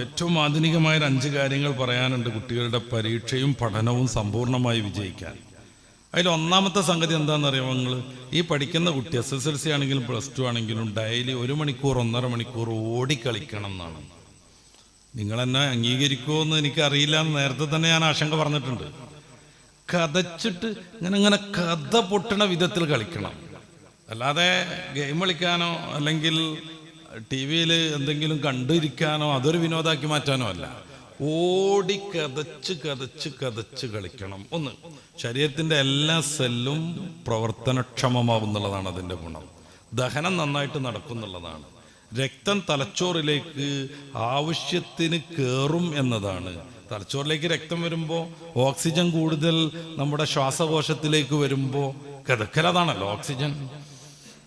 ഏറ്റവും ആധുനികമായ അഞ്ച് കാര്യങ്ങൾ പറയാനുണ്ട് കുട്ടികളുടെ പരീക്ഷയും പഠനവും സമ്പൂർണമായി വിജയിക്കാൻ. അതിൽ ഒന്നാമത്തെ സംഗതി എന്താണെന്നറിയാമോ നിങ്ങൾ ഈ പഠിക്കുന്ന കുട്ടി എസ് എസ് എൽ സി ആണെങ്കിലും പ്ലസ് ടു ആണെങ്കിലും ഡെയിലി ഒരു മണിക്കൂർ ഒന്നര മണിക്കൂർ ഓടിക്കളിക്കണം എന്നാണ്. നിങ്ങൾ എന്നെ അംഗീകരിക്കുമോ എന്ന് എനിക്കറിയില്ല എന്ന് നേരത്തെ തന്നെ ഞാൻ ആശങ്ക പറഞ്ഞിട്ടുണ്ട്. കഥച്ചിട്ട് ഇങ്ങനെ ഇങ്ങനെ കഥ പൊട്ടണ വിധത്തിൽ കളിക്കണം. അല്ലാതെ ഗെയിം കളിക്കാനോ അല്ലെങ്കിൽ ടി വിയിൽ എന്തെങ്കിലും കണ്ടിരിക്കാനോ അതൊരു വിനോദാക്കി മാറ്റാനോ അല്ല. ഓടി കതച്ച് കതച്ച് കതച്ച് കളിക്കണം. ഒന്ന് ശരീരത്തിന്റെ എല്ലാ സെല്ലും പ്രവർത്തനക്ഷമമാവുന്നുള്ളതാണ് അതിന്റെ ഗുണം. ദഹനം നന്നായിട്ട് നടക്കും എന്നുള്ളതാണ് രക്തം തലച്ചോറിലേക്ക് ആവശ്യത്തിന് കയറും എന്നതാണ്. തലച്ചോറിലേക്ക് രക്തം വരുമ്പോൾ ഓക്സിജൻ കൂടുതൽ നമ്മുടെ ശ്വാസകോശത്തിലേക്ക് വരുമ്പോൾ കിതക്കലതാണല്ലോ ഓക്സിജൻ.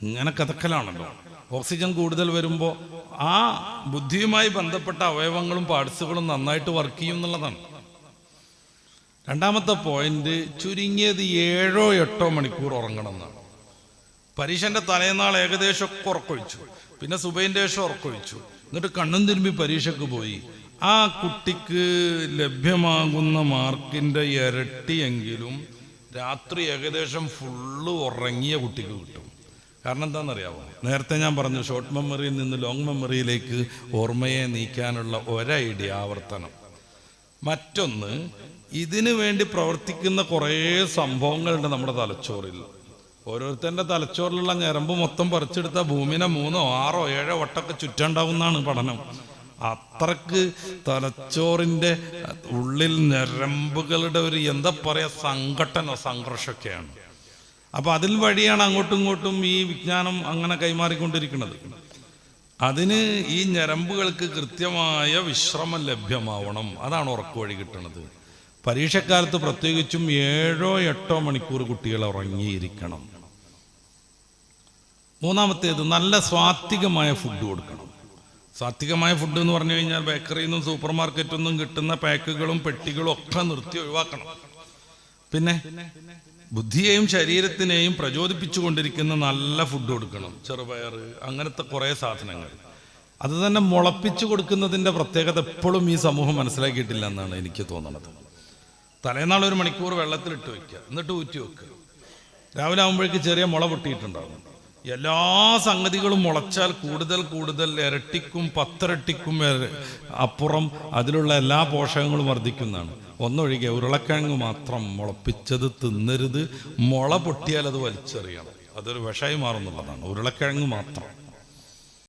ഇങ്ങനെ കഥക്കലാണല്ലോ. ഓക്സിജൻ കൂടുതൽ വരുമ്പോൾ ആ ബുദ്ധിയുമായി ബന്ധപ്പെട്ട അവയവങ്ങളും പാർട്സുകളും നന്നായിട്ട് വർക്ക് ചെയ്യും എന്നുള്ളതാണ്. രണ്ടാമത്തെ പോയിന്റ് ചുരുങ്ങിയത് ഏഴോ എട്ടോ മണിക്കൂർ ഉറങ്ങണം എന്നാണ് പരീക്ഷന്റെ തലേന്നാൾ ഏകദേശം ഒക്കെ ഉറക്കൊഴിച്ചു പിന്നെ സുബൈന്റെ ശേഷം ഉറക്കൊഴിച്ചു എന്നിട്ട് കണ്ണും തിരുമ്പി പരീക്ഷയ്ക്ക് പോയി. ആ കുട്ടിക്ക് ലഭ്യമാകുന്ന മാർക്കിന്റെ ഇരട്ടിയെങ്കിലും രാത്രി ഏകദേശം ഫുള്ള് ഉറങ്ങിയ കുട്ടിക്ക് കിട്ടും. കാരണം എന്താണെന്നറിയാമോ നേരത്തെ ഞാൻ പറഞ്ഞു ഷോർട്ട് മെമ്മറിയിൽ നിന്ന് ലോങ് മെമ്മറിയിലേക്ക് ഓർമ്മയെ നീക്കാനുള്ള ഒരൈഡിയ ആവർത്തനം. മറ്റൊന്ന് ഇതിനു വേണ്ടി പ്രവർത്തിക്കുന്ന കുറേ സംഭവങ്ങളുണ്ട് നമ്മുടെ തലച്ചോറിൽ. ഓരോരുത്തരുടെ തലച്ചോറിലുള്ള ഞരമ്പ് മൊത്തം പറിച്ചെടുത്ത ഭൂമിനെ മൂന്നോ ആറോ ഏഴോ വട്ടൊക്കെ ചുറ്റണ്ടാവുന്നതാണ് പഠനം. അത്രയ്ക്ക് തലച്ചോറിന്റെ ഉള്ളിൽ ഞരമ്പുകളുടെ ഒരു എന്താ പറയുക സംഘട്ടനോ സംഘർഷമൊക്കെയാണ്. അപ്പൊ അതിൽ വഴിയാണ് അങ്ങോട്ടും ഇങ്ങോട്ടും ഈ വിജ്ഞാനം അങ്ങനെ കൈമാറിക്കൊണ്ടിരിക്കുന്നത്. അതിന് ഈ ഞരമ്പുകൾക്ക് കൃത്യമായ വിശ്രമം ലഭ്യമാവണം. അതാണ് ഉറക്കു വഴി കിട്ടുന്നത് പരീക്ഷക്കാലത്ത് പ്രത്യേകിച്ചും ഏഴോ എട്ടോ മണിക്കൂർ കുട്ടികൾ ഉറങ്ങിയിരിക്കണം. മൂന്നാമത്തേത് നല്ല സ്വാത്വികമായ ഫുഡ് കൊടുക്കണം. സാത്വികമായ ഫുഡ് എന്ന് പറഞ്ഞു കഴിഞ്ഞാൽ ബേക്കറിയിൽ നിന്നും സൂപ്പർ മാർക്കറ്റിൽ നിന്നും കിട്ടുന്ന പാക്കുകളും പെട്ടികളും ഒക്കെ നിർത്തി ഒഴിവാക്കണം. പിന്നെ ബുദ്ധിയെയും ശരീരത്തിനെയും പ്രചോദിപ്പിച്ചുകൊണ്ടിരിക്കുന്ന നല്ല ഫുഡ് കൊടുക്കണം. ചെറുപയർ അങ്ങനത്തെ കുറേ സാധനങ്ങൾ. അത് തന്നെ മുളപ്പിച്ചു കൊടുക്കുന്നതിന്റെ പ്രത്യേകത എപ്പോഴും ഈ സമൂഹം മനസ്സിലാക്കിയിട്ടില്ല എന്നാണ് എനിക്ക് തോന്നുന്നത് തലേനാൾ ഒരു മണിക്കൂർ വെള്ളത്തിലിട്ട് വെക്കുക. എന്നിട്ട് ഊറ്റി വെക്കുക. രാവിലെ ആകുമ്പോഴേക്ക് ചെറിയ മുള പൊട്ടിയിട്ടുണ്ടാകും എല്ലാ സംഗതികളും മുളച്ചാൽ കൂടുതൽ കൂടുതൽ ഇരട്ടിക്കും പത്തിരട്ടിക്കും അപ്പുറം അതിലുള്ള എല്ലാ പോഷകങ്ങളും വർദ്ധിക്കുന്നതാണ്. ഒന്നൊഴികെ ഉരുളക്കിഴങ്ങ് മാത്രം മുളപ്പിച്ചത് തിന്നരുത്. മുള പൊട്ടിയാൽ അത് വലിച്ചെറിയണം. അതൊരു വിഷമായി മാറുന്നുള്ളതാണ്. ഉരുളക്കിഴങ്ങ് മാത്രം.